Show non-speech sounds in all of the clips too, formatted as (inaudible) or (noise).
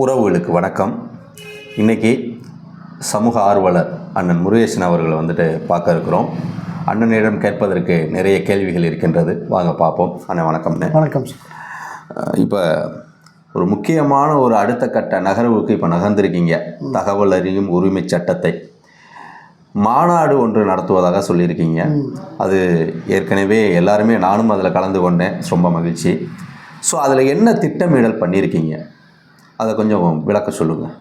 உறவுகளுக்கு வணக்கம். இன்னைக்கு சமூக ஆர்வலர் அண்ணன் முருகேசன் அவர்களை வந்துட்டு பார்க்க இருக்கிறோம். அண்ணனிடம் கேட்பதற்கு நிறைய கேள்விகள் இருக்கின்றது. வாங்க பார்ப்போம். அண்ணன் வணக்கம் சார். இப்போ ஒரு முக்கியமான ஒரு அடுத்த கட்ட நகர்வுக்கு இப்போ நகர்ந்திருக்கீங்க. தகவல் அறியும் உரிமை சட்டத்தை மாநாடு ஒன்று நடத்துவதாக சொல்லியிருக்கீங்க. அது ஏற்கனவே எல்லாருமே நானும் அதில் கலந்து கொண்டேன். ரொம்ப மகிழ்ச்சி. ஸோ அதில் என்ன திட்டமிடல் பண்ணியிருக்கீங்க? அதை கொஞ்சம் விளக்க சொல்லுங்கள்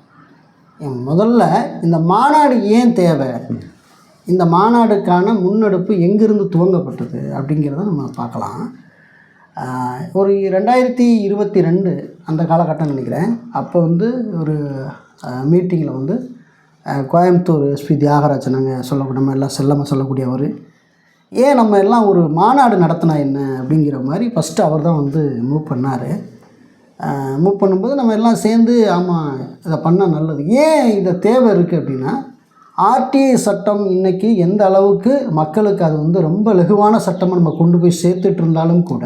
முதல்ல இந்த மாநாடு ஏன் தேவை? இந்த மாநாடுக்கான முன்னெடுப்பு எங்கிருந்து துவங்கப்பட்டது அப்படிங்கிறத நம்ம பார்க்கலாம். ஒரு ரெண்டாயிரத்தி இருபத்தி ரெண்டு அந்த காலகட்டம் நினைக்கிறேன். அப்போ வந்து ஒரு மீட்டிங்கில் வந்து கோயம்புத்தூர் எஸ்பி தியாகராஜன் நாங்கள் சொல்லக்கூடிய நம்ம எல்லாம் செல்லமாக சொல்லக்கூடியவர். ஏன் நம்ம எல்லாம் ஒரு மாநாடு நடத்தினா என்ன அப்படிங்கிற மாதிரி ஃபஸ்ட்டு அவர் தான் வந்து மூவ் பண்ணார். மூவ் பண்ணும்போது நம்ம எல்லாம் சேர்ந்து ஆமாம் இதை பண்ணால் நல்லது. ஏன் இதை தேவை இருக்குது அப்படின்னா ஆர்டிஐ சட்டம் இன்றைக்கி எந்த அளவுக்கு மக்களுக்கு அது வந்து ரொம்ப லகுவான சட்டமாக நம்ம கொண்டு போய் சேர்த்துட்டு இருந்தாலும் கூட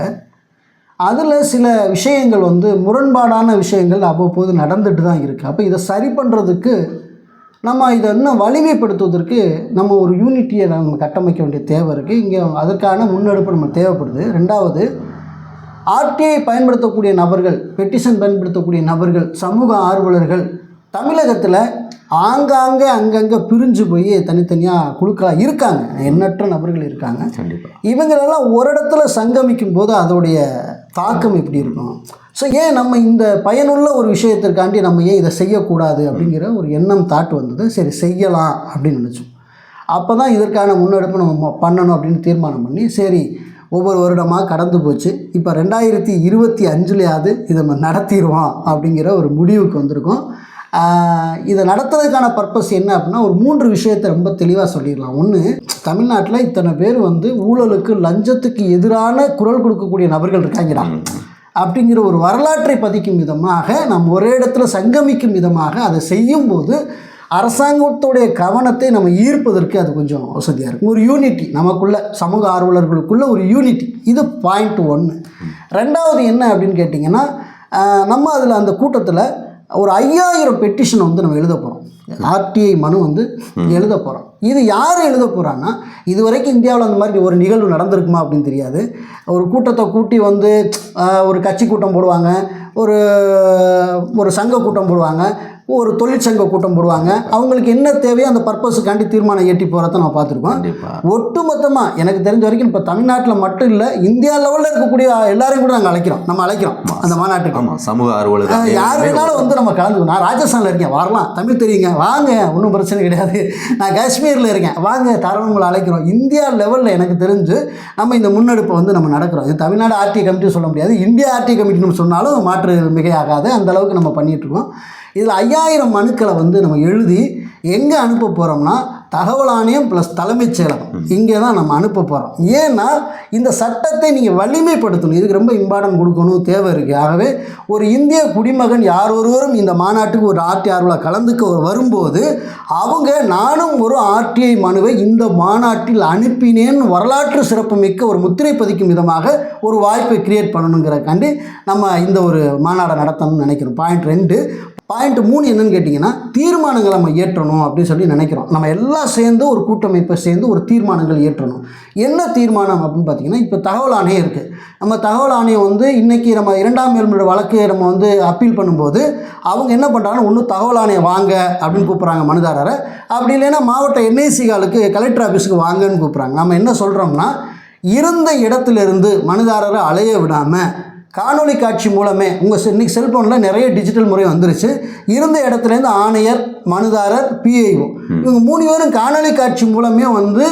அதில் சில விஷயங்கள் வந்து முரண்பாடான விஷயங்கள் அவ்வப்போது நடந்துட்டு தான் இருக்குது அப்போ இதை சரி பண்ணுறதுக்கு நம்ம இதை இன்னும் வலிமைப்படுத்துவதற்கு நம்ம ஒரு யூனிட்டியை நம்ம கட்டமைக்க வேண்டிய தேவை இருக்குது இங்கே அதற்கான முன்னெடுப்பு நம்ம தேவைப்படுது. ரெண்டாவது ஆர்டிஐ பயன்படுத்தக்கூடிய நபர்கள் பெட்டிஷன் பயன்படுத்தக்கூடிய நபர்கள் சமூக ஆர்வலர்கள் தமிழகத்தில் ஆங்காங்கே அங்கங்கே பிரிஞ்சு போய் தனித்தனியாக குழுக்களாக இருக்காங்க. எண்ணற்ற நபர்கள் இருக்காங்க. கண்டிப்பாக இவங்களெல்லாம் ஒரு இடத்துல சங்கமிக்கும் போது அதோடைய தாக்கம் எப்படி இருக்கும்? ஸோ ஏன் நம்ம இந்த பயனுள்ள ஒரு விஷயத்திற்காண்டி நம்ம ஏன் இதை செய்யக்கூடாது அப்படிங்கிற ஒரு எண்ணம் தாட் வந்தது. சரி செய்யலாம் அப்படின்னு நினச்சோம். அப்போ தான் இதற்கான முன்னெடுப்பு நம்ம பண்ணணும் அப்படின்னு தீர்மானம் பண்ணி சரி ஒவ்வொரு வருடமாக கடந்து போச்சு. இப்போ ரெண்டாயிரத்தி இருபத்தி அஞ்சுலையாவது இதை நம்ம நடத்திடுவோம் அப்படிங்கிற ஒரு முடிவுக்கு வந்திருக்கோம். இதை நடத்துறதுக்கான பர்பஸ் என்ன அப்படின்னா ஒரு மூன்று விஷயத்தை ரொம்ப தெளிவாக சொல்லிடலாம். ஒன்று தமிழ்நாட்டில் இத்தனை பேர் வந்து ஊழலுக்கு லஞ்சத்துக்கு எதிரான குரல் கொடுக்கக்கூடிய நபர்கள் இருக்காங்கடா. அப்படிங்கிற ஒரு வரலாற்றை பதிக்கும் விதமாக நாம் ஒரே இடத்துல சங்கமிக்கும் விதமாக அதை செய்யும்போது அரசாங்கத்துடைய கவனத்தை நம்ம ஈர்ப்பதற்கு அது கொஞ்சம் வசதியாக இருக்கும். ஒரு யூனிட்டி நமக்குள்ள சமூக ஆர்வலர்களுக்குள்ள ஒரு யூனிட்டி இது பாயிண்ட் ஒன்று ரெண்டாவது என்ன அப்படின்னு கேட்டிங்கன்னா நம்ம அதில் அந்த கூட்டத்தில் ஒரு ஐயாயிரம் பெட்டிஷன் வந்து நம்ம எழுத போகிறோம் ஆர்டிஐ மனு வந்து எழுத போகிறோம் இது யார் எழுத போகிறான்னா இது வரைக்கும் இந்தியாவில் அந்த மாதிரி ஒரு நிகழ்வு நடந்திருக்குமா அப்படின்னு தெரியாது. ஒரு கூட்டத்தை கூட்டி வந்து ஒரு கட்சி கூட்டம் போடுவாங்க ஒரு ஒரு சங்க கூட்டம் போடுவாங்க ஒரு தொழிற்சங்க கூட்டம் போடுவாங்க. அவங்களுக்கு என்ன தேவையோ அந்த பர்பஸுக்காண்டி தீர்மானம் ஏற்றி போகிறத நம்ம பார்த்துருக்கோம். ஒட்டுமொத்தமாக எனக்கு தெரிஞ்ச வரைக்கும் இப்போ தமிழ்நாட்டில் மட்டும் இல்லை இந்தியா லெவலில் இருக்கக்கூடிய எல்லாரையும் கூட நாங்கள் அழைக்கிறோம். நம்ம அழைக்கிறோம் அந்த மாநாட்டுக்கு. ஆமாம் சமூக ஆர்வலர்கள் அஹ் யார் வேணாலும் வந்து நம்ம கலந்துக்கணும். நான் ராஜஸ்தானில் இருக்கேன். வரலாம். தமிழ் தெரியுங்க. வாங்க ஒன்றும் பிரச்சனை கிடையாது. நான் காஷ்மீரில் இருக்கேன். வாங்க உங்களை அழைக்கிறோம். இந்தியா லெவலில் எனக்கு தெரிஞ்சு நம்ம இந்த முன்னெடுப்பை வந்து நம்ம நடக்கிறோம். இது தமிழ்நாடு ஆர்டி கமிட்டி சொல்ல முடியாது. இந்தியா ஆர்டி கமிட்டின்னு சொன்னாலும் மாற்று மிகையாகாது. அந்த அளவுக்கு நம்ம பண்ணிட்டு இருக்கோம். இதில் ஐயாயிரம் மனுக்களை வந்து நம்ம எழுதி எங்கே அனுப்ப போகிறோம்னா தகவல் ஆணையம் ப்ளஸ் தலைமைச் செயலகம். இங்கே தான் நம்ம அனுப்ப போகிறோம். ஏன்னா இந்த சட்டத்தை நீங்கள் வலிமைப்படுத்தணும். இதுக்கு ரொம்ப இம்பார்ட்டன்ட் கொடுக்கணும் தேவை இருக்குது ஆகவே ஒரு இந்திய குடிமகன் யார் ஒருவரும் இந்த மாநாட்டுக்கு ஒரு ஆர்டி ஆர்வலர் கலந்துக்க வரும்போது அவங்க நானும் ஒரு ஆர்டிஐ மனுவை இந்த மாநாட்டில் அனுப்பினேன். வரலாற்று சிறப்புமிக்க ஒரு முத்திரை பதிக்கும் விதமாக ஒரு வாய்ப்பை கிரியேட் பண்ணணுங்கிறக்காண்டி நம்ம இந்த ஒரு மாநாடை நடத்தணும்னு நினைக்கிறோம். பாயிண்ட் ரெண்டு பாயிண்ட் மூணு என்னன்னு கேட்டிங்கன்னா தீர்மானங்களை நம்ம ஏற்றணும் அப்படின்னு சொல்லி நினைக்கிறோம். நம்ம எல்லாம் சேர்ந்து ஒரு கூட்டமைப்பை சேர்ந்து ஒரு தீர்மானங்கள் ஏற்றணும் என்ன தீர்மானம் அப்படின்னு பார்த்தீங்கன்னா இப்போ தகவல் ஆணையம் இருக்குது நம்ம தகவல் ஆணையம் வந்து இன்றைக்கி நம்ம இரண்டாம் மேல்முறை வழக்கு நம்ம வந்து அப்பீல் பண்ணும்போது அவங்க என்ன பண்ணுறாங்கன்னா ஒன்று தகவல் ஆணையம் வாங்க அப்படின்னு கூப்பிட்றாங்க மனுதாரரை. அப்படி இல்லைன்னா மாவட்ட என்ஐசிகளுக்கு கலெக்டர் ஆஃபீஸுக்கு வாங்கன்னு கூப்பிட்றாங்க. நம்ம என்ன சொல்கிறோம்னா இருந்த இடத்துலேருந்து மனுதாரரை அலைய விடாமல் காணொளி காட்சி மூலமே உங்கள் இன்னைக்கு செல்ஃபோனில் நிறைய டிஜிட்டல் முறை வந்துருச்சு. இருந்த இடத்துலேருந்து ஆணையர் மனுதாரர் பிஐஓ இவங்க மூணு பேரும் காணொளி காட்சி மூலமே வந்து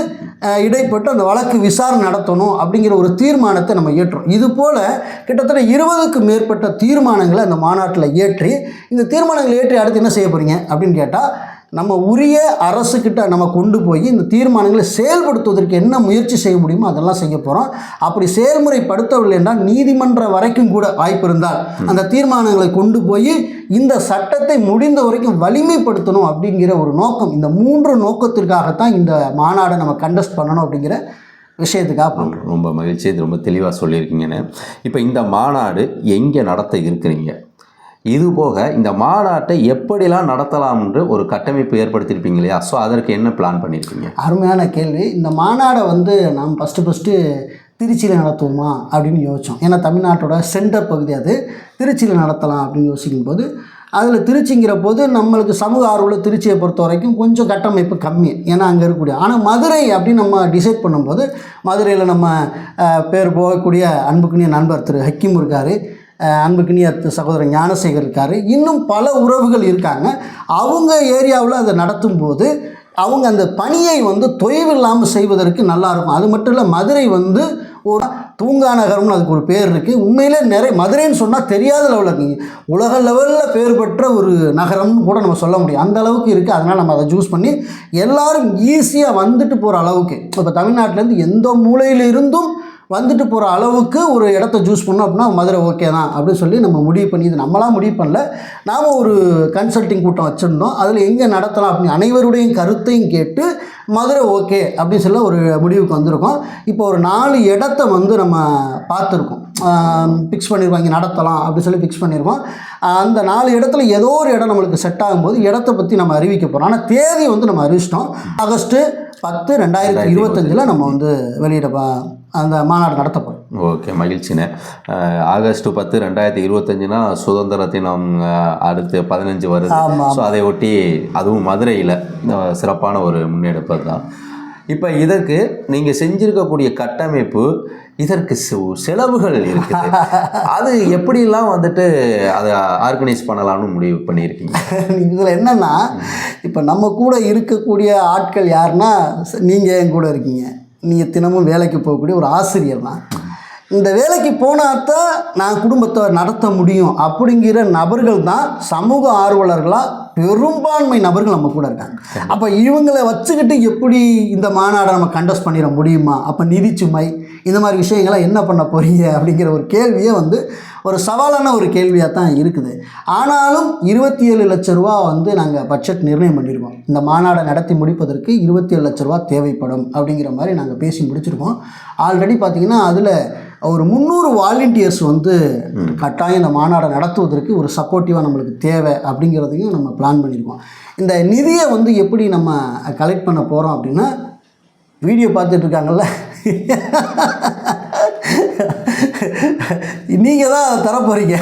இடைப்பட்டு அந்த வழக்கு விசாரணை நடத்தணும் அப்படிங்கிற ஒரு தீர்மானத்தை நம்ம ஏற்றோம் இது போல் கிட்டத்தட்ட இருபதுக்கு மேற்பட்ட தீர்மானங்களை அந்த மாநாட்டில் ஏற்றி இந்த தீர்மானங்களை ஏற்றி அடுத்து என்ன செய்ய போகிறீங்க அப்படின்னு கேட்டால் நம்ம உரிய அரசுக்கிட்ட நம்ம கொண்டு போய் இந்த தீர்மானங்களை செயல்படுத்துவதற்கு என்ன முயற்சி செய்ய முடியுமோ அதெல்லாம் செய்ய போகிறோம் அப்படி செயல்முறைப்படுத்தவில்லை என்றால் நீதிமன்றம் வரைக்கும் கூட வாய்ப்பு இருந்தால் அந்த தீர்மானங்களை கொண்டு போய் இந்த சட்டத்தை முடிந்த வரைக்கும் வலிமைப்படுத்தணும் அப்படிங்கிற ஒரு நோக்கம் இந்த மூன்று நோக்கத்திற்காகத்தான் இந்த மாநாடை நம்ம கண்டஸ்ட் பண்ணணும் அப்படிங்கிற விஷயத்துக்காக பண்ணுறோம் ரொம்ப மகிழ்ச்சி. இது ரொம்ப தெளிவாக சொல்லியிருக்கீங்கன்னு. இப்போ இந்த மாநாடு எங்கே நடத்த இருக்கிறீங்க? இதுபோக இந்த மாநாட்டை எப்படிலாம் நடத்தலாம் என்று ஒரு கட்டமைப்பு ஏற்படுத்தியிருப்பீங்க இல்லையா? ஸோ அதற்கு என்ன பிளான் பண்ணியிருக்கீங்க? அருமையான கேள்வி. இந்த மாநாடை வந்து நாம் ஃபஸ்ட்டு ஃபஸ்ட்டு திருச்சியில் நடத்துவோமா அப்படின்னு யோசித்தோம் ஏன்னா தமிழ்நாட்டோட சென்டர் பகுதி அது. திருச்சியில் நடத்தலாம் அப்படின்னு யோசிக்கும் போது அதில் திருச்சிங்கிற போது நம்மளுக்கு சமூக ஆர்வல திருச்சியை பொறுத்த வரைக்கும் கொஞ்சம் கட்டமைப்பு கம்மி. ஏன்னா அங்கே இருக்கக்கூடிய ஆனால் மதுரை அப்படின்னு நம்ம டிசைட் பண்ணும்போது மதுரையில் நம்ம பேர் போகக்கூடிய அன்புக்குரிய நண்பர் திரு ஹக்கீம் இருக்கார். அன்புக்குரிய சகோதரர் ஞானசேகர் இருக்கார். இன்னும் பல உறவுகள் இருக்காங்க. அவங்க ஏரியாவில் அதை நடத்தும் போது அவங்க அந்த பணியை வந்து தொய்வில்லாமல் செய்வதற்கு நல்லாயிருக்கும் அது மட்டும் இல்லை மதுரை வந்து ஒரு தூங்கா நகரம்னு அதுக்கு ஒரு பேர் இருக்குது உண்மையிலே நிறைய மதுரைன்னு சொன்னால் தெரியாத லெவலில் இருக்குங்க உலக லெவலில் பேர் பெற்ற ஒரு நகரம்னு கூட நம்ம சொல்ல முடியும். அந்த அளவுக்கு இருக்குது அதனால் நம்ம அதை சூஸ் பண்ணி எல்லாரும் ஈஸியாக வந்துட்டு போகிற அளவுக்கு. இப்போ தமிழ்நாட்டிலேருந்து எந்த மூலையில இருந்தும் வந்துட்டு போகிற அளவுக்கு ஒரு இடத்த சூஸ் பண்ணோம் அப்படின்னா மதுரை ஓகே தான் அப்படின்னு சொல்லி நம்ம முடிவு பண்ணி இது நம்மளாம் முடிவு பண்ணல. நாம் ஒரு கன்சல்டிங் கூட்டம் வச்சுருந்தோம். அதில் எங்கே நடத்தலாம் அப்படின்னு அனைவருடைய கருத்தையும் கேட்டு மதுரை ஓகே அப்படின்னு சொல்ல ஒரு முடிவுக்கு வந்திருக்கோம். இப்போ ஒரு நாலு இடத்த வந்து நம்ம பார்த்துருக்கோம். ஃபிக்ஸ் பண்ணியிருக்கோம் இங்கே நடத்தலாம் அப்படின்னு சொல்லி ஃபிக்ஸ் பண்ணியிருக்கோம் அந்த நாலு இடத்துல ஏதோ ஒரு இடம் நம்மளுக்கு செட் ஆகும்போது இடத்த பற்றி நம்ம அறிவிக்க போகிறோம் ஆனால் தேதி வந்து நம்ம அறிவிச்சிட்டோம். ஆகஸ்ட்டு பத்து ரெண்டாயிரத்தி இருபத்தஞ்சில் நம்ம வந்து வெளியிட ப- அந்த மாநாடு நடத்த போகிறோம் ஓகே மகிழ்ச்சிண்ணே ஆகஸ்ட் பத்து ரெண்டாயிரத்தி இருபத்தஞ்சுனா சுதந்திர தினம் அடுத்து பதினஞ்சு வருது. ஸோ அதை ஒட்டி அதுவும் மதுரையில் சிறப்பான ஒரு முன்னெடுப்பு தான் இப்போ இதற்கு நீங்கள் செஞ்சிருக்கக்கூடிய கட்டமைப்பு இதற்கு செலவுகள் இருக்குது. (laughs) அது எப்படிலாம் வந்துட்டு அதை ஆர்கனைஸ் பண்ணலாம்னு முடிவு பண்ணியிருக்கீங்க? (laughs) இதில் என்னென்னா இப்போ நம்ம கூட இருக்கக்கூடிய ஆட்கள் யாருன்னா நீங்கள் என் கூட இருக்கீங்க. நீங்கள் தினமும் வேலைக்கு போகக்கூடிய ஒரு ஆசிரியர் தான். இந்த வேலைக்கு போனால் தான் நான் குடும்பத்தை நடத்த முடியும் அப்படிங்கிற நபர்கள் தான் சமூக ஆர்வலர்களாக பெரும்பான்மை நபர்கள் நம்ம கூட இருக்காங்க. அப்போ இவங்களை வச்சுக்கிட்டு எப்படி இந்த மாநாடை நம்ம கண்டஸ்ட் பண்ணிட முடியுமா? அப்போ நிதிச்சுமை இந்த மாதிரி விஷயங்களை என்ன பண்ண போறீங்க அப்படிங்கிற ஒரு கேள்வியே வந்து ஒரு சவாலான ஒரு கேள்வியாக தான் இருக்குது. ஆனாலும் இருபத்தி ஏழு லட்ச ரூபா வந்து நாங்கள் பட்ஜெட் நிர்ணயம் பண்ணியிருக்கோம் இந்த மாநாடை நடத்தி முடிப்பதற்கு இருபத்தி ஏழு லட்ச ரூபா தேவைப்படும் அப்படிங்கிற மாதிரி நாங்கள் பேசி முடிச்சிருக்கோம். ஆல்ரெடி பார்த்தீங்கன்னா அதில் ஒரு முந்நூறு வாலண்டியர்ஸ் வந்து கட்டாயம் இந்த மாநாடை நடத்துவதற்கு ஒரு சப்போர்ட்டிவாக நம்மளுக்கு தேவை அப்படிங்கிறதையும் நம்ம பிளான் பண்ணியிருக்கோம் இந்த நிதியை வந்து எப்படி நம்ம கலெக்ட் பண்ண போகிறோம் அப்படின்னா வீடியோ பார்த்துட்டு இருக்காங்கல்ல? நீங்கள் தான் தர போகிறீங்க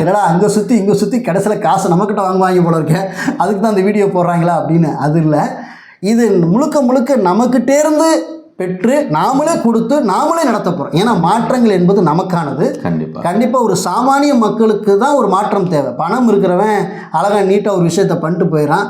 என்னடா அங்கே சுற்றி இங்கே சுற்றி கடைசியில் காசை நம்மக்கிட்ட வாங்குவாங்க போல இருக்கேன் அதுக்கு தான் அந்த வீடியோ போடுறாங்களா அப்படின்னு அது இல்லை. இது முழுக்க முழுக்க நமக்கிட்டேருந்து பெற்று நாமளே கொடுத்து நாமளே நடத்த போகிறோம் ஏன்னா மாற்றங்கள் என்பது நமக்கானது. கண்டிப்பாக கண்டிப்பாக ஒரு சாமானிய மக்களுக்கு தான் ஒரு மாற்றம் தேவை. பணம் இருக்கிறவன் அழகாக நீட்டாக ஒரு விஷயத்த பண்ணிட்டு போயிடறான்.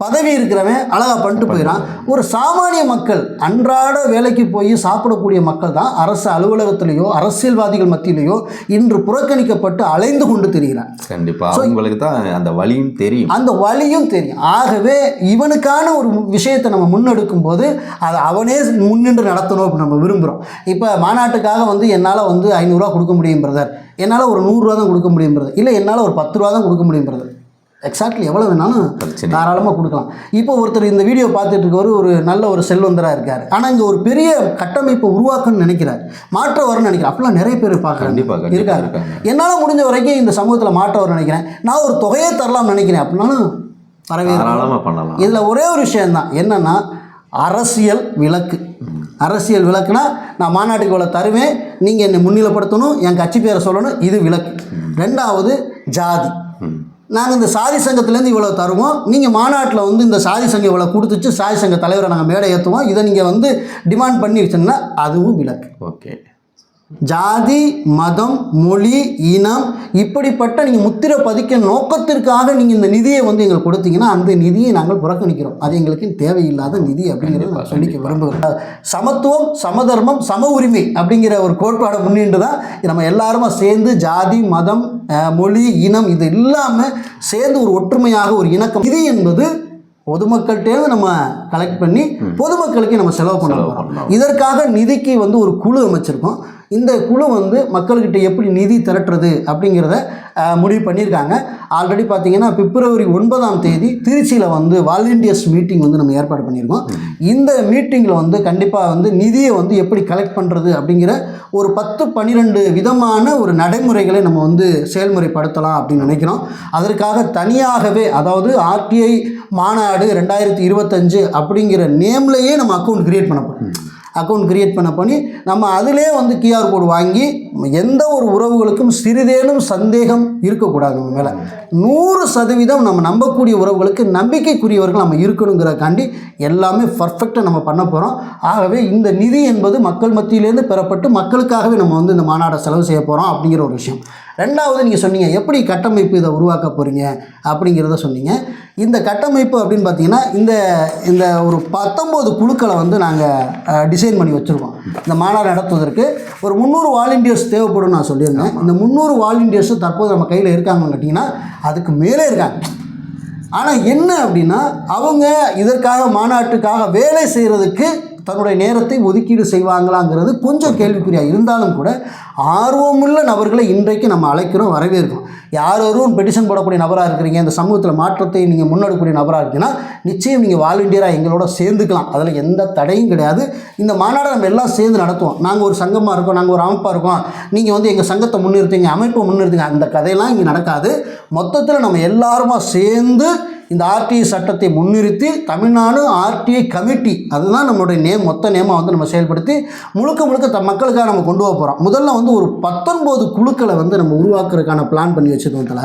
பதவி இருக்கிறவன் அழகாக பண்ணிட்டு போயிடறான் ஒரு சாமானிய மக்கள் அன்றாட வேலைக்கு போய் சாப்பிடக்கூடிய மக்கள் தான் அரசு அலுவலகத்திலேயோ அரசியல்வாதிகள் மத்தியிலேயோ இன்று புறக்கணிக்கப்பட்டு அலைந்து கொண்டு திரிகிறான் கண்டிப்பாக அவங்களுக்கு தான் அந்த வழியும் தெரியும். அந்த வழியும் தெரியும். ஆகவே இவனுக்கான ஒரு விஷயத்தை நம்ம முன்னெடுக்கும் போது அதை அவனே முன்னின்று நடத்தணும் அப்படின்னு நம்ம விரும்புகிறோம் இப்போ மாநாட்டுக்காக வந்து என்னால் வந்து ஐநூறுரூவா கொடுக்க முடியும் பிரதர் என்னால் ஒரு நூறுரூவா தான் கொடுக்க முடியும் பிரதர் இல்லை என்னால் ஒரு பத்து ரூபா தான் கொடுக்க முடியும் பிரதர் எக்ஸாக்ட்லி எவ்வளோ வேணாலும் தாராளமாக கொடுக்கலாம். இப்போ ஒருத்தர் இந்த வீடியோ பார்த்துட்டு இருக்கவர் ஒரு நல்ல ஒரு செல்வந்தராக இருக்கார். ஆனால் இங்கே ஒரு பெரிய கட்டமைப்பை உருவாக்கணும்னு நினைக்கிறார். மாற்ற வரணும்னு நினைக்கிறார் அப்படிலாம் நிறைய பேர் பார்க்குறாங்க. இருக்காங்க. என்னால் முடிஞ்ச வரைக்கும் இந்த சமூகத்தில் மாற்ற வரணும்னு நினைக்கிறேன். நான் ஒரு தொகையை தரலாம்னு நினைக்கிறேன். அப்படின்னாலும் தாராளமாக பண்ணலாம். இதில் ஒரே ஒரு விஷயம்தான். என்னன்னா அரசியல் விலக்கு அரசியல் விலக்குனா நான் மாநாட்டுக்கு இவ்வளோ தருவேன். நீங்கள் என்னை முன்னிலைப்படுத்தணும். என் கட்சி பேரை சொல்லணும். இது விலக்கு ரெண்டாவது ஜாதி. நாங்கள் இந்த சாதி சங்கத்துலேருந்து இவ்வளோ தருவோம். நீங்கள் மாநாட்டில் வந்து இந்த சாதி சங்கம் இவ்வளோ கொடுத்துச்சு சாதி சங்க தலைவரை நாங்கள் மேடை ஏற்றுவோம் இதை நீங்கள் வந்து டிமாண்ட் பண்ணி வச்சோன்னா அதுவும் விலக்கு. ஓகே. ஜாதி மதம் மொழி இனம் இப்படிப்பட்ட நீங்கள் முத்திரை பதிக்க நோக்கத்திற்காக நீங்கள் இந்த நிதியை வந்து எங்களுக்கு கொடுத்தீங்கன்னா அந்த நிதியை நாங்கள் புறக்கணிக்கிறோம். அது எங்களுக்கு தேவையில்லாத நிதி அப்படிங்கிறத நான் சொல்லிக்க விரும்புகிறேன். சமத்துவம் சமதர்மம் சம உரிமை அப்படிங்கிற ஒரு கோட்பாடை முன்னின்று தான் நம்ம எல்லாருமா சேர்ந்து ஜாதி மதம் மொழி இனம் இது இல்லாமல் சேர்ந்து ஒரு ஒற்றுமையாக ஒரு இணக்கம். நிதி என்பது பொதுமக்கள்கிட்டேருந்து நம்ம கலெக்ட் பண்ணி பொதுமக்களுக்கு நம்ம செலவு பண்ண. இதற்காக நிதிக்கு வந்து ஒரு குழு அமைச்சிருக்கோம். இந்த குழு வந்து மக்கள்கிட்ட எப்படி நிதி திரட்டுறது அப்படிங்கிறத முடிவு பண்ணியிருக்காங்க. ஆல்ரெடி பார்த்தீங்கன்னா பிப்ரவரி ஒன்பதாம் தேதி திருச்சியில் வந்து வாலண்டியர்ஸ் மீட்டிங் வந்து நம்ம ஏற்பாடு பண்ணியிருக்கோம். இந்த மீட்டிங்கில் வந்து கண்டிப்பாக வந்து நிதியை வந்து எப்படி கலெக்ட் பண்ணுறது அப்படிங்கிற ஒரு பத்து பன்னிரெண்டு விதமான ஒரு நடைமுறைகளை நம்ம வந்து செயல்முறைப்படுத்தலாம் அப்படின்னு நினைக்கிறோம். அதற்காக தனியாகவே அதாவது ஆர்டிஐ மாநாடு ரெண்டாயிரத்தி இருபத்தஞ்சு அப்படிங்கிற நேம்லேயே நம்ம அக்கௌண்ட் கிரியேட் பண்ண போகிறோம் அக்கௌண்ட் க்ரியேட் பண்ண பண்ணி நம்ம அதிலே வந்து கியூஆர் கோடு வாங்கி எந்த ஒரு உறவுகளுக்கும் சிறிதேனும் சந்தேகம் இருக்கக்கூடாது நம்ம மேலே. நூறு சதவீதம் நம்ம நம்பக்கூடிய உறவுகளுக்கு நம்பிக்கைக்குரியவர்கள் நம்ம இருக்கணுங்கிறக்காண்டி எல்லாமே பர்ஃபெக்டாக நம்ம பண்ண போகிறோம் ஆகவே இந்த நிதி என்பது மக்கள் மத்தியிலேருந்து பெறப்பட்டு மக்களுக்காகவே நம்ம வந்து இந்த மாநாடை செலவு செய்ய போகிறோம் அப்படிங்கிற ஒரு விஷயம். ரெண்டாவது நீங்கள் சொன்னீங்க எப்படி கட்டமைப்பு இதை உருவாக்க போகிறீங்க அப்படிங்கிறத சொன்னீங்க. இந்த கட்டமைப்பு அப்படின்னு பார்த்தீங்கன்னா இந்த இந்த ஒரு பத்தொம்போது குழுக்களை வந்து நாங்கள் டிசைன் பண்ணி வச்சுருக்கோம். இந்த மாநாடு நடத்துவதற்கு ஒரு முந்நூறு வாலண்டியர்ஸ் தேவைப்படும் நான் சொல்லியிருந்தேன். இந்த முந்நூறு வாலண்டியர்ஸும் தற்போது நம்ம கையில் இருக்காங்கன்னு கேட்டிங்கன்னா அதுக்கு மேலே இருக்காங்க. ஆனால் என்ன அப்படின்னா அவங்க இதற்காக மாநாட்டுக்காக வேலை செய்கிறதுக்கு தன்னுடைய நேரத்தை ஒதுக்கீடு செய்வாங்களாங்கிறது கொஞ்சம் கேள்விக்குறியாக இருந்தாலும் கூட ஆர்வமுள்ள நபர்களை இன்றைக்கு நம்ம அழைக்கிறோம் வரவேற்கிறோம். யார் ஒருவரும் பெட்டிஷன் போடக்கூடிய நபராக இருக்கிறீங்க இந்த சமூகத்தில் மாற்றத்தை நீங்கள் முன்னெடுக்கக்கூடிய நபராக இருக்கீங்கன்னா நிச்சயம் நீங்கள் வாலண்டியராக எங்களோட சேர்ந்துக்கலாம். அதில் எந்த தடையும் கிடையாது. இந்த மாநாடை நம்ம எல்லாம் சேர்ந்து நடத்துவோம். நாங்கள் ஒரு சங்கமாக இருக்கோம் நாங்கள் ஒரு அமைப்பாக இருக்கோம். நீங்கள் வந்து எங்கள் சங்கத்தை முன்னிறுத்துங்க அமைப்பை முன்னிறுத்துங்க. அந்த கதையெல்லாம் இங்கே நடக்காது. மொத்தத்தில் நம்ம எல்லாருமா சேர்ந்து இந்த ஆர்டிஐ சட்டத்தை முன்னிறுத்தி தமிழ்நாடு ஆர்டிஐ கமிட்டி அதுதான் நம்மளுடைய நேம் மொத்த நேமாக வந்து நம்ம செயல்படுத்தி முழுக்க முழுக்க த மக்களுக்காக நம்ம கொண்டு போக போகிறோம் முதல்ல வந்து ஒரு பத்தொன்பது குழுக்களை வந்து நம்ம உருவாக்குறதுக்கான பிளான் பண்ணி வச்சுருக்கோம் தல.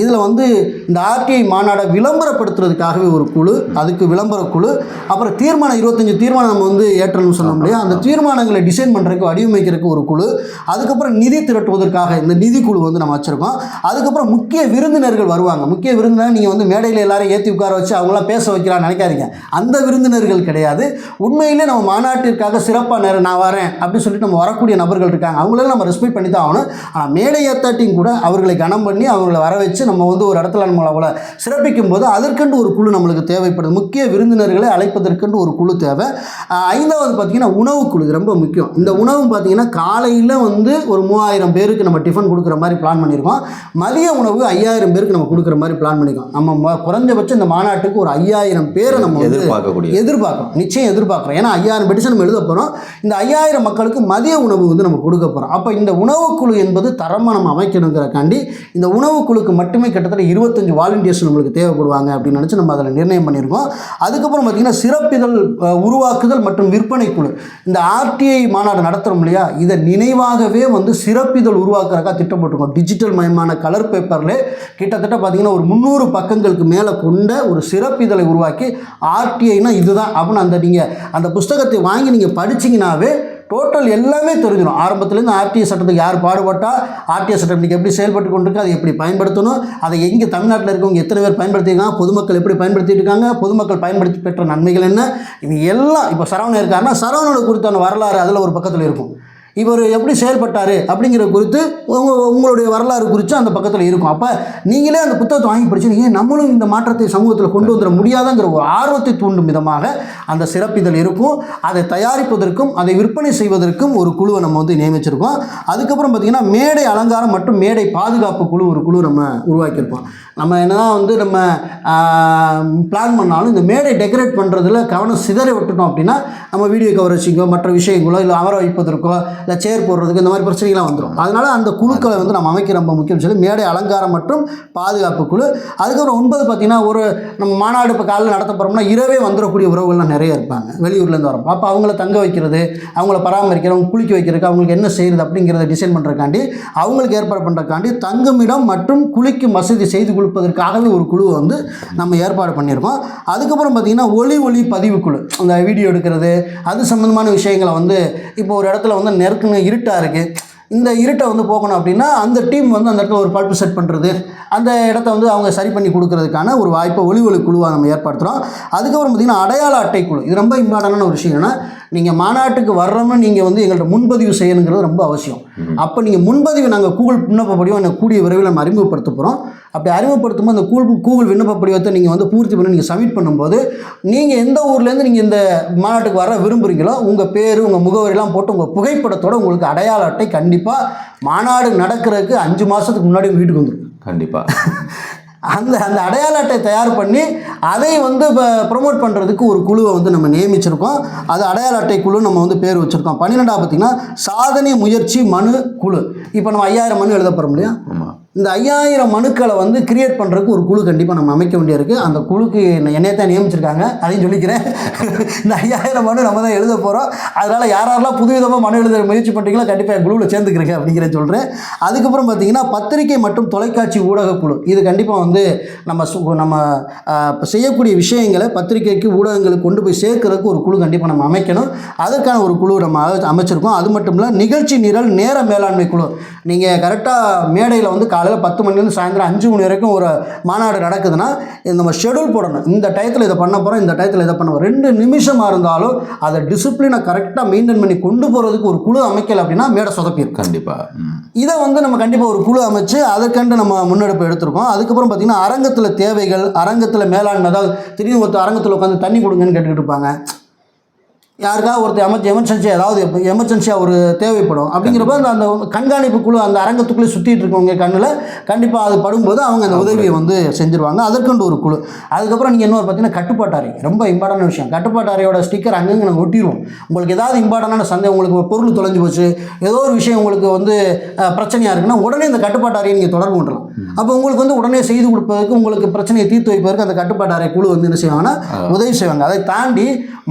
இதில் வந்து இந்த ஆர்டிஐ மாநாடை விளம்பரப்படுத்துறதுக்காகவே ஒரு குழு அதுக்கு விளம்பர குழு அப்புறம் தீர்மானம் இருபத்தஞ்சு தீர்மானம் நம்ம வந்து ஏற்றணும்னு சொன்னோம் இல்லையா? அந்த தீர்மானங்களை டிசைன் பண்ணுறதுக்கு வடிவமைக்கிறதுக்கு ஒரு குழு அதுக்கப்புறம் நிதி திரட்டுவதற்காக இந்த நிதி குழு வந்து நம்ம வச்சுருக்கோம். அதுக்கப்புறம் முக்கிய விருந்தினர்கள் வருவாங்க. முக்கிய விருந்தினர் நீங்கள் வந்து மேடையில் எல்லாரும் ஏற்றி உட்கார வச்சு அவங்களாம் பேச வைக்கிறான்னு நினைக்காதீங்க. அந்த விருந்தினர்கள் கிடையாது. உண்மையிலே நம்ம மாநாட்டிற்காக சிறப்பாக நேரம் நான் வரேன் அப்படின்னு சொல்லிட்டு நம்ம வரக்கூடிய நபர்கள் இருக்காங்க. அவங்களெல்லாம் நம்ம ரெஸ்பெக்ட் பண்ணி தான் ஆகணும். ஆனால் மேடை ஏத்தாட்டியும் கூட அவர்களை கனம் பண்ணி அவங்கள வர வச்சு நம்ம வந்து ஒரு இடத்துல நம்ம அவளை சிறப்பிக்கும் போது அதற்கென்று ஒரு குழு நம்மளுக்கு தேவைப்படுது. முக்கிய விருந்தினர்களை அழைப்பதற்கென்று ஒரு குழு தேவை. ஐந்தாவது பார்த்திங்கன்னா உணவு குழு ரொம்ப முக்கியம். இந்த உணவு பார்த்தீங்கன்னா காலையில் வந்து ஒரு மூவாயிரம் பேருக்கு நம்ம டிஃபன் கொடுக்குற மாதிரி பிளான் பண்ணியிருக்கோம். மதிய உணவு ஐயாயிரம் பேருக்கு நம்ம கொடுக்குற மாதிரி பிளான் பண்ணியிருக்கோம். நம்ம குறைஞ்ச குறைஞ்சபட்சம் இந்த மாநாட்டுக்கு ஒரு ஐயாயிரம் பேரை நம்ம எதிர்பார்க்கக்கூடிய எதிர்பார்க்குறோம் நிச்சயம் எதிர்பார்க்குறோம் ஏன்னா ஐயாயிரம் பெட்டிஷன் நம்ம எழுத போகிறோம் இந்த ஐயாயிரம் மக்களுக்கு மதிய உணவு வந்து நம்ம கொடுக்க போகிறோம் அப்போ இந்த உணவுக்குழு என்பது தரமாக நம்ம அமைக்கணுங்கிறக்காண்டி இந்த உணவுக்குழுக்கு மட்டுமே கிட்டத்தட்ட இருபத்தஞ்சு வாலண்டியர்ஸ் நம்மளுக்கு தேவைப்படுவாங்க அப்படின்னு நினச்சி நம்ம அதில் நிர்ணயம் பண்ணியிருக்கோம். அதுக்கப்புறம் பார்த்திங்கன்னா சிறப்பிதழ் உருவாக்குதல் மற்றும் விற்பனை குழு. இந்த ஆர்டிஐ மாநாடு நடத்துகிறோம் இல்லையா? இதை நினைவாகவே வந்து சிறப்பிதழ் உருவாக்குறதுக்காக திட்டம் போட்டிருக்கோம் டிஜிட்டல் மயமான கலர் பேப்பரில் கிட்டத்தட்ட பார்த்திங்கன்னா ஒரு முந்நூறு பக்கங்களுக்கு மேலே கொண்ட ஒரு சிறப்பு இதழை உருவாக்கி ஆர்டிஐனா இதுதான் அப்படின்னு அந்த நீங்கள் அந்த புஸ்தகத்தை வாங்கி நீங்கள் படிச்சீங்கன்னாவே டோட்டல் எல்லாமே தெரிஞ்சிடும். ஆரம்பத்துலேருந்து ஆர்டிஐ சட்டத்துக்கு யார் பாடுபட்டால் ஆர்டிஐ சட்டம் இன்றைக்கி எப்படி செயல்பட்டு கொண்டிருக்கு அதை எப்படி பயன்படுத்தணும் அதை எங்கே தமிழ்நாட்டில் இருக்கவங்க எத்தனை பேர் பயன்படுத்தியிருக்காங்க பொதுமக்கள் எப்படி பயன்படுத்திட்டு இருக்காங்க பொதுமக்கள் பயன்படுத்தி பெற்ற நன்மைகள் என்ன இது எல்லாம் இப்போ சரவணன் இருக்காருன்னா சரவணனை குறித்தான வரலாறு அதில் ஒரு பக்கத்தில் இருக்கும். இவர் எப்படி செயல்பட்டார் அப்படிங்கிற குறித்து உங்கள் உங்களுடைய வரலாறு குறித்து அந்த பக்கத்தில் இருக்கும். அப்போ நீங்களே அந்த புத்தகத்தை வாங்கி படிச்சீங்க ஏன் நம்மளும் இந்த மாற்றத்தை சமூகத்தில் கொண்டு வந்துட முடியாதுங்கிற ஒரு ஆர்வத்தை தூண்டும் விதமாக அந்த சிறப்பிதழ் இருக்கும். அதை தயாரிப்பதற்கும் அதை விற்பனை செய்வதற்கும் ஒரு குழுவை நம்ம வந்து நியமிச்சிருக்கோம். அதுக்கப்புறம் பார்த்திங்கன்னா மேடை அலங்காரம் மற்றும் மேடை பாதுகாப்பு குழு ஒரு குழு நம்ம உருவாக்கியிருக்கோம். நம்ம என்னதான் வந்து நம்ம பிளான் பண்ணாலும் இந்த மேடை டெக்கரேட் பண்ணுறதுல கவனம் சிதறி விட்டுட்டோம் அப்படின்னா நம்ம வீடியோ கவரேஜிங்கோ மற்ற விஷயங்களோ இல்லை அமர வைப்பதற்கோ இல்லை சேர் போடுறதுக்கு இந்த மாதிரி பிரச்சனைகள்லாம் வந்துடும் அதனால் அந்த குழுக்களை வந்து நம்ம அமைக்க ரொம்ப முக்கியம். சொல்லி மேடை அலங்காரம் மற்றும் பாதுகாப்பு குழு. அதுக்கப்புறம் ஒன்பது பார்த்திங்கன்னா ஒரு நம்ம மாநாடு இப்போ காலையில் நடத்த போகிறோம்னா இரவே வந்துடக்கூடிய உறவுகள்லாம் நிறைய இருப்பாங்க. வெளியூர்லேருந்து வரோம் அப்போ அவங்கள தங்க வைக்கிறது அவங்கள பராமரிக்கிறவங்க குளிக்க வைக்கிறதுக்கு அவங்களுக்கு என்ன செய்கிறது அப்படிங்கிறத டிசைன் பண்ணுறக்காண்டி அவங்களுக்கு ஏற்பாடு பண்ணுறக்காண்டி தங்குமிடம் மற்றும் குளிக்கும் வசதி செய்து கொடுப்பதற்காகவே ஒரு குழுவை வந்து நம்ம ஏற்பாடு பண்ணியிருக்கோம். அதுக்கப்புறம் பார்த்திங்கன்னா ஒளி ஒளி பதிவு குழு. அந்த வீடியோ எடுக்கிறது அது சம்மந்தமான விஷயங்களை வந்து இப்போ ஒரு இடத்துல வந்து இருக்குன்னு இருட்டாக இருக்குது இந்த இருட்டை வந்து போக்கணும் அப்படின்னா அந்த டீம் வந்து அந்த இடத்துல ஒரு பல்ப் செட் பண்ணுறது அந்த இடத்த வந்து அவங்க சரி பண்ணி கொடுக்கறதுக்கான ஒரு வாய்ப்பை ஒளி ஒளி குழுவாக நம்ம ஏற்படுத்துகிறோம் அதுக்கப்புறம் பார்த்திங்கன்னா அடையாள அட்டை குழு இது ரொம்ப இம்பார்ட்டண்டான ஒரு விஷயம் நீங்கள் மாநாட்டுக்கு வர்றோம்னு நீங்கள் வந்து எங்கள்கிட்ட முன்பதிவு செய்யணுங்கிறது ரொம்ப அவசியம். அப்போ நீங்கள் முன்பதிவு நாங்கள் கூகுள் விண்ணப்ப படிவம் எனக்கு கூடிய விரைவில் நம்ம அறிமுகப்படுத்த போகிறோம் அப்படி அறிமுகப்படுத்தும் போது அந்த கூகுள் கூகுள் விண்ணப்ப படிவத்தை நீங்கள் வந்து பூர்த்தி பண்ணி நீங்கள் சப்மிட் பண்ணும்போது நீங்கள் எந்த ஊர்லேருந்து நீங்கள் இந்த மாநாட்டுக்கு வர விரும்புகிறீங்களோ உங்கள் பேர் உங்கள் முகவரிலாம் போட்டு உங்கள் புகைப்படத்தோட உங்களுக்கு அடையாள அட்டை கண்டிப்பாக மாநாடு நடக்கிறதுக்கு அஞ்சு மாதத்துக்கு முன்னாடி வீட்டுக்கு வந்துடும் கண்டிப்பாக அந்த அந்த அடையாள அட்டை தயார் பண்ணி அதை வந்து இப்போ ப்ரொமோட் பண்ணுறதுக்கு ஒரு குழுவை வந்து நம்ம நியமிச்சிருக்கோம். அது அடையாள அட்டை குழு நம்ம வந்து பேர் வச்சுருக்கோம். பன்னிரெண்டாவது பார்த்திங்கன்னா சாதனை முயற்சி மனு குழு. இப்போ நம்ம ஐயாயிரம் மனு எழுத போகிறோம் இல்லையா? இந்த ஐயாயிரம் மனுக்களை வந்து கிரியேட் பண்ணுறதுக்கு ஒரு குழு கண்டிப்பாக நம்ம அமைக்க வேண்டியிருக்கு. அந்த குழுக்கு என்னைய தான் நியமிச்சிருக்காங்க. அதையும் சொல்லிக்கிறேன். இந்த ஐயாயிரம் மனு நம்ம தான் எழுத போகிறோம் அதனால் யார் யாரெல்லாம் புதுவிதமாக மனு எழுத முயற்சி பண்ணுறீங்களோ கண்டிப்பாக என் குழுவில் சேர்ந்துக்கிறேன் அப்படிங்கிற சொல்கிறேன் அதுக்கப்புறம் பார்த்தீங்கன்னா பத்திரிகை மற்றும் தொலைக்காட்சி ஊடக குழு இது கண்டிப்பாக வந்து நம்ம சு- நம்ம செய்யக்கூடிய விஷயங்களை பத்திரிகைக்கு ஊடகங்களுக்கு கொண்டு போய் சேர்க்கறதுக்கு ஒரு குழு கண்டிப்பாக நம்ம அமைக்கணும். அதற்கான ஒரு குழு நம்ம அமைச்சிருக்கோம். அது மட்டும் இல்லை நிகழ்ச்சி நிரல் நேர மேலாண்மை குழு. நீங்கள் கரெக்டாக மேடையில் வந்து காலையில் பத்து மணிலேருந்து சாயந்தரம் அஞ்சு மணி வரைக்கும் ஒரு மாநாடு நடக்குதுன்னா நம்ம ஷெடியூல் போடணும். இந்த டயத்தில் இதை பண்ண போகிறோம் இந்த டயத்தில் இதை பண்ண ரெண்டு நிமிஷமாக இருந்தாலும் அதை டிசிப்ளினை கரெக்டாக மெயின்டைன் பண்ணி கொண்டு போகிறதுக்கு ஒரு குழு அமைக்கல அப்படின்னா மேடை சொதப்பிடும் கண்டிப்பாக இதை வந்து நம்ம கண்டிப்பாக ஒரு குழு அமைச்சு அதற்கண்டு நம்ம முன்னெடுப்பு எடுத்திருக்கோம். அதுக்கப்புறம் பார்த்திங்கன்னா அரங்கத்தில் தேவைகள் அரங்கத்தில் மேலாண்மை அதாவது திடீர்னு ஒருத்தர் அரங்கத்தில் உட்காந்து தண்ணி கொடுங்கன்னு கேட்டுக்கிட்டு இருப்பாங்க. யாருக்காவது ஒருத்தர் எமர்ஜி எமர்ஜென்சி ஏதாவது எமர்ஜென்சியாக ஒரு தேவைப்படும். அப்படிங்கிறப்ப அந்த அந்த கண்காணிப்பு குழு அந்த அரங்கத்துக்குள்ளே சுற்றிட்டு இருக்கவங்க கண்ணில் கண்டிப்பாக அது படும்போது அவங்க அந்த உதவியை வந்து செஞ்சுருவாங்க. அதற்கொண்டு ஒரு குழு. அதுக்கப்புறம் நீங்கள் இன்னொரு பார்த்தீங்கன்னா கட்டுப்பாட்டு அறை. ரொம்ப இம்பார்ட்டன்ட் விஷயம். கட்டுப்பாட்டு அறையோட ஸ்டிக்கர் அங்கங்கே நாங்கள் ஒட்டிடுவோம் உங்களுக்கு ஏதாவது இம்பார்ட்டண்டான சந்தேகம் உங்களுக்கு பொருள் தொலைஞ்சு போச்சு ஏதோ ஒரு விஷயம் உங்களுக்கு வந்து பிரச்சனையாக இருக்குன்னா உடனே இந்த கட்டுப்பாட்டு அறையை நீங்கள் தொடர்பு கொண்டலாம் அப்போ உங்களுக்கு வந்து உடனே செய்து கொடுப்பதற்கு உங்களுக்கு பிரச்சனையை தீர்த்து வைப்பதற்கு அந்த கட்டுப்பாட்டு அறை குழு வந்து என்ன செய்வாங்கன்னா உதவி செய்வாங்க. அதை தாண்டி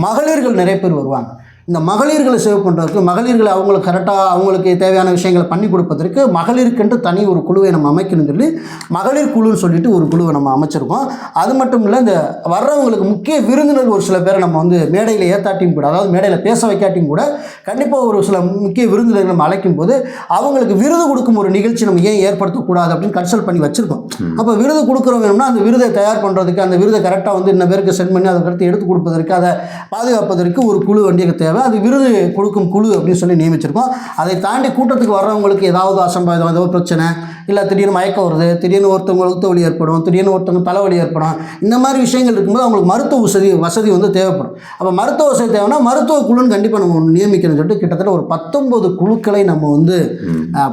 மகளிர்கள் நிறைய பேர் வருவாங்க இந்த மகளிர்களை சேவ் பண்ணுறதுக்கு மகளிர்களை அவங்களுக்கு கரெக்டாக அவங்களுக்கு தேவையான விஷயங்களை பண்ணி கொடுப்பதற்கு மகளிருக்கென்று தனி ஒரு குழுவை நம்ம அமைக்கணும்னு சொல்லி மகளிர் குழுன்னு சொல்லிட்டு ஒரு குழுவை நம்ம அமைச்சிருக்கோம். அது மட்டும் இல்லை இந்த வர்றவங்களுக்கு முக்கிய விருந்தினர் ஒரு சில பேரை நம்ம வந்து மேடையில் ஏத்தாட்டியும் கூட அதாவது மேடையில் பேச வைக்காட்டியும் கூட கண்டிப்பாக ஒரு சில முக்கிய விருந்தினர்கள் நம்ம அழைக்கும் போது அவங்களுக்கு விருது கொடுக்கும் ஒரு நிகழ்ச்சி நம்ம ஏன் ஏற்படுத்தக்கூடாது அப்படின்னு கன்சல்ட் பண்ணி வச்சுருக்கோம். அப்போ விருது கொடுக்குறோம் வேணும்னா அந்த விருதை தயார் பண்ணுறதுக்கு அந்த விருதை கரெக்டாக வந்து இன்ன பேருக்கு சென்ட் பண்ணி அதை அடுத்து எடுத்து கொடுப்பதற்கு அதை பாதுகாப்பதற்கு ஒரு குழு வண்டியக தேவை. அது விருது கொடுக்கும் குழு அப்படின்னு சொல்லி நியமிச்சிருக்கோம். அதை தாண்டி கூட்டத்துக்கு வர்றவங்களுக்கு ஏதாவது அசம்பாவிதம் ஏதோ பிரச்சனை இல்லை திடீர்னு மயக்கம் வருது திடீர்னு ஒருத்தவங்களுக்கு வலி ஏற்படும் திடீர்னு ஒருத்தவங்க தலைவலி ஏற்படும் இந்த மாதிரி விஷயங்கள் இருக்கும்போது அவங்களுக்கு மருத்துவ வசதி வசதி வந்து தேவைப்படும். அப்போ மருத்துவ வசதி தேவைன்னா மருத்துவ குழுன்னு கண்டிப்பாக நம்ம நியமிக்கணும்னு சொல்லிட்டு கிட்டத்தட்ட ஒரு பத்தொன்பது குழுக்களை நம்ம வந்து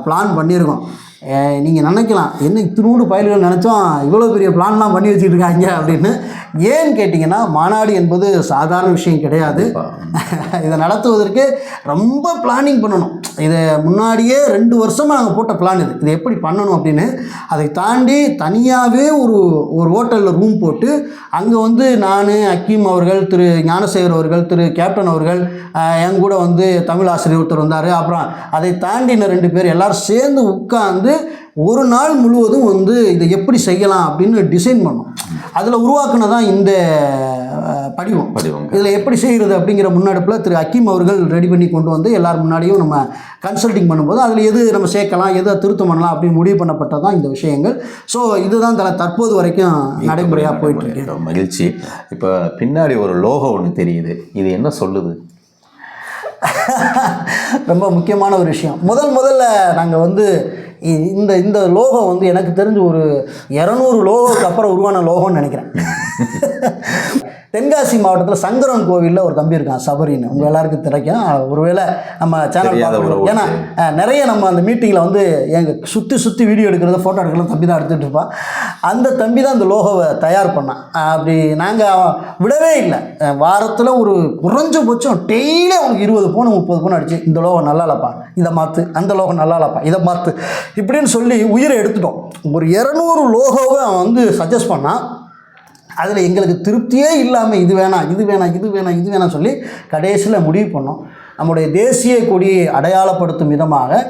பிளான் பண்ணியிருக்கோம் நீங்கள் நினைக்கலாம் என்ன இத்தினூண்டு பயல்கள் நினச்சோம் இவ்வளோ பெரிய பிளான்லாம் பண்ணி வச்சுட்டு இருக்காங்க அப்படின்னு. ஏன்னு கேட்டிங்கன்னா மாநாடு என்பது சாதாரண விஷயம் கிடையாது. இதை நடத்துவதற்கு ரொம்ப பிளானிங் பண்ணணும். இதை முன்னாடியே ரெண்டு வருஷமாக நாங்கள் போட்ட பிளான் இது. இதை எப்படி பண்ணணும் அப்படின்னு அதை தாண்டி தனியாகவே ஒரு ஒரு ஹோட்டலில் ரூம் போட்டு அங்கே வந்து நான் அக்கீம் அவர்கள் திரு ஞானசேகர் அவர்கள் திரு கேப்டன் அவர்கள் என் கூட வந்து தமிழ் ஆசிரியர் ஒருத்தர் வந்தார். அப்புறம் அதை தாண்டி இன்னும் ரெண்டு பேர் எல்லாரும் சேர்ந்து உட்காந்து ஒரு நாள் முழுவதும் வந்து இதை எப்படி செய்யலாம் அப்படின்னு டிசைன் பண்ணோம் அதில் உருவாக்குனதான் இந்த படிவம். படிவங்க இதில் எப்படி செய்கிறது அப்படிங்கிற முன்னெடுப்பில் திரு அக்கீம் அவர்கள் ரெடி பண்ணி கொண்டு வந்து எல்லார் முன்னாடியும் நம்ம கன்சல்டிங் பண்ணும்போது அதில் எது நம்ம சேர்க்கலாம் எதை திருத்தம் பண்ணலாம் அப்படின்னு முடிவு பண்ணப்பட்டது தான் இந்த விஷயங்கள். ஸோ இதுதான் தல தற்போது வரைக்கும் நடைமுறையாக போயிட்டு இருக்கு. மகிழ்ச்சி. இப்போ பின்னாடி ஒரு லோகோ ஒன்று தெரியுது. இது என்ன சொல்லுது? (laughs) ரொம்ப முக்கியமான ஒரு விஷயம். முதல் முதல்ல நாங்கள் வந்து இந்த இந்த லோகோ வந்து எனக்கு தெரிஞ்சு ஒரு இரநூறு லோகோக்கு அப்புறம் உருவான லோகோன்னு நினைக்கிறேன். (laughs) தென்காசி மாவட்டத்தில் சங்கரன் கோவிலில் ஒரு தம்பி இருக்கான் சபரின்னு. உங்கள் எல்லாருக்கும் கிடைக்கும் ஒருவேளை நம்ம சேனல் ஏன்னா நிறைய நம்ம அந்த மீட்டிங்கில் வந்து எங்கள் சுற்றி சுற்றி வீடியோ எடுக்கிறது ஃபோட்டோ எடுக்கிறது தம்பி தான் எடுத்துகிட்டு இருப்பான். அந்த தம்பி தான் அந்த லோகோவை தயார் பண்ணான் அப்படி நாங்கள் விடவே இல்லை. வாரத்தில் ஒரு குறைஞ்சபட்சம் டெய்லி அவனுக்கு இருபது பவுன் முப்பது பவுன் அடிச்சு இந்த லோகம் நல்லா இல்லப்பா இதை மாற்று அந்த லோகோ நல்லா இல்லப்பா இதை மாற்று இப்படின்னு சொல்லி உயிரை எடுத்துட்டோம். ஒரு இரநூறு லோகோவை அவன் வந்து சஜஸ்ட் பண்ணான் அதில் எங்களுக்கு திருப்தியே இல்லாமல் இது வேணாம் இது வேணாம் இது வேணாம் இது வேணாம் சொல்லி கடைசியில் முடிவு பண்ணோம். நம்முடைய தேசிய கொடியை அடையாளப்படுத்தும் விதமாக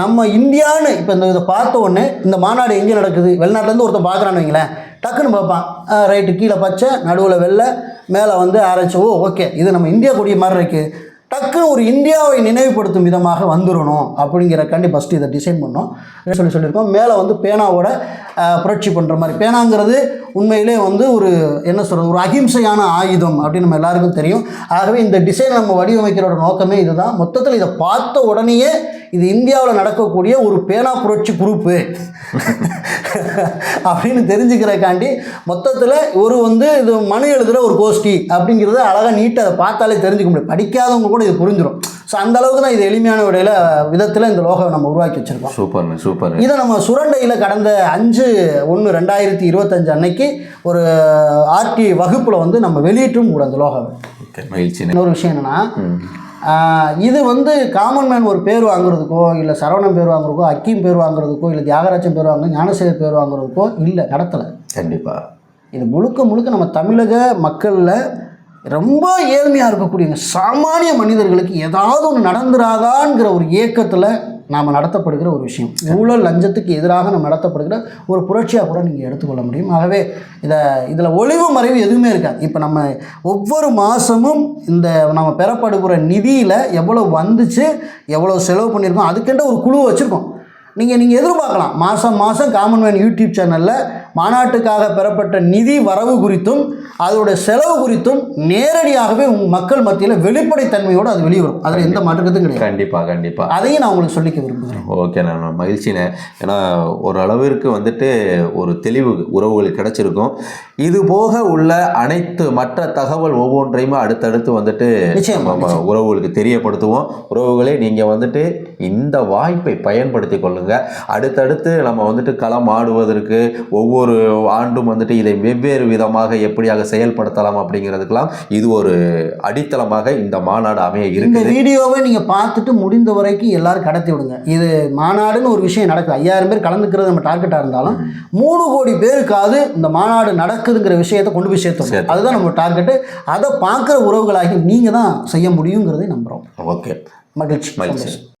நம்ம இந்தியான்னு இப்போ இந்த இதை பார்த்த உடனே இந்த மாநாடு எங்கே நடக்குது? வெளிநாட்டிலேருந்து ஒருத்தன் பார்க்குறான்னு வைங்களேன். டக்குன்னு பார்ப்பான். ரைட்டு கீழே பச்சை நடுவில் வெள்ளை மேலே வந்து ஆரஞ்சு. ஓ ஓகே. இது நம்ம இந்தியா கொடிய மாதிரி இருக்குது டக்குன்னு ஒரு இந்தியாவை நினைவுபடுத்தும் விதமாக வந்துடணும் அப்படிங்கிறக்காண்டி ஃபஸ்ட்டு இதை டிசைன் பண்ணோம். சொல்லி சொல்லியிருக்கோம். மேலே வந்து பேனாவோட புரட்சி பண்ணுற மாதிரி. பேனாங்கிறது உண்மையிலே வந்து ஒரு என்ன சொல்கிறது ஒரு அகிம்சையான ஆயுதம் அப்படின்னு நம்ம எல்லாருக்கும் தெரியும். ஆகவே இந்த டிசைன் நம்ம வடிவமைக்கிறோட நோக்கமே இதுதான். மொத்தத்தில் இதை பார்த்த உடனேயே இது இந்தியாவில் நடக்கக்கூடிய ஒரு பேனா புரட்சி குரூப்பு. அப்படின்னு தெரிஞ்சுக்கிறக்காண்டி மொத்தத்தில் ஒரு வந்து இது மனு எழுதுகிற ஒரு கோஷ்டி அப்படிங்கிறத அழகாக நீட்டாக அதை பார்த்தாலே தெரிஞ்சுக்க முடியும். படிக்காதவங்க கூட இது புரிஞ்சிடும் ஸோ அந்த அளவுக்கு தான் இது எளிமையான விடையில் விதத்தில் இந்த லோகம் நம்ம உருவாக்கி வச்சுருக்கோம். சூப்பர்ண்ணே சூப்பர் இதை நம்ம சுரண்டையில் கடந்த அஞ்சு ஒன்று ரெண்டாயிரத்தி இருபத்தஞ்சு அன்னைக்கு ஒரு ஆர்டி வகுப்பில் வந்து நம்ம வெளியிட்டும் கூட அந்த லோகாவை ஓகே மகிழ்ச்சிண்ணே இன்னொரு விஷயம் என்னென்னா இது வந்து காமன் மேன் ஒரு பேர் வாங்குறதுக்கோ இல்லை சரவணன் பேர் வாங்குறதுக்கோ அக்கீம் பேர் வாங்குறதுக்கோ இல்லை தியாகராஜன் பேர் வாங்க ஞானசேகர் பேர் வாங்குறதுக்கோ இல்லை நடத்தலை. கண்டிப்பாக இது முழுக்க முழுக்க நம்ம தமிழக மக்களில் ரொம்ப ஏழ்மையாக இருக்கக்கூடியவங்க சாமானிய மனிதர்களுக்கு ஏதாவது ஒன்று நடந்துராதாங்கிற ஒரு ஏக்கத்தில் நாம் நடத்தப்படுகிற ஒரு விஷயம். ஊழல் லஞ்சத்துக்கு எதிராக நம்ம நடத்தப்படுகிற ஒரு புரட்சியாக கூட நீங்கள் எடுத்துக்கொள்ள முடியும். ஆகவே இதை இதில் ஒளிவு மறைவு எதுவுமே இருக்காது. இப்போ நம்ம ஒவ்வொரு மாதமும் இந்த நம்ம பெறப்படுகிற நிதியில் எவ்வளோ வந்துச்சு எவ்வளோ செலவு பண்ணியிருக்கோம் அதுக்கென்ற ஒரு குழுவை வச்சுருக்கோம். நீங்கள் நீங்கள் எதிர்பார்க்கலாம். மாதம் மாதம் காமன் மேன் யூடியூப் சேனலில் மாநாட்டுக்காக பெறப்பட்ட நிதி வரவு குறித்தும் அதோட செலவு குறித்தும் நேரடியாகவே உங்கள் மக்கள் மத்தியில் வெளிப்படைத்தன்மையோடு அது வெளிவரும். அதில் எந்த மாற்றத்தும் கிடையாது. கண்டிப்பாக கண்டிப்பாக அதையும் நான் உங்களுக்கு சொல்லிக்க விரும்புகிறேன். ஓகே நான் மகிழ்ச்சிண்ணே ஏன்னா ஒரு அளவிற்கு வந்துட்டு ஒரு தெளிவு உறவுகள் கிடைச்சிருக்கும். இது போக உள்ள அனைத்து மற்ற தகவல் ஒவ்வொன்றையுமே அடுத்தடுத்து வந்துட்டு உறவுகளுக்கு தெரியப்படுத்துவோம். உறவுகளே நீங்கள் வந்துட்டு இந்த வாய்ப்பை பயன்படுத்தி கொள்ளுங்க. அடுத்தடுத்து நம்ம வந்துட்டு களம் ஆடுவதற்கு ஒவ்வொரு ஆண்டும் வந்துட்டு இதை வெவ்வேறு விதமாக எப்படியாக செயல்படுத்தலாம் அப்படிங்கிறதுக்கெல்லாம் இது ஒரு அடித்தளமாக இந்த மாநாடு அமைய இந்த இருக்குது. வீடியோவை நீங்கள் பார்த்துட்டு முடிந்த வரைக்கும் எல்லாரும் கடத்தி விடுங்க. இது மாநாடுன்னு ஒரு விஷயம் நடக்குது. ஐயாயிரம் பேர் கலந்துக்கிறது நம்ம டார்கெட்டாக இருந்தாலும் மூணு கோடி பேருக்காவது இந்த மாநாடு நடக்குதுங்கிற விஷயத்தை கொண்டு போய் சேர்த்தோம். அதுதான் நம்ம டார்கெட்டு அதை பார்க்குற உறவுகளாகி நீங்கள் தான் செய்ய முடியுங்கிறதை நம்புகிறோம் ஓகே. மகிழ்ச்சி. மகிழ்ச்சி.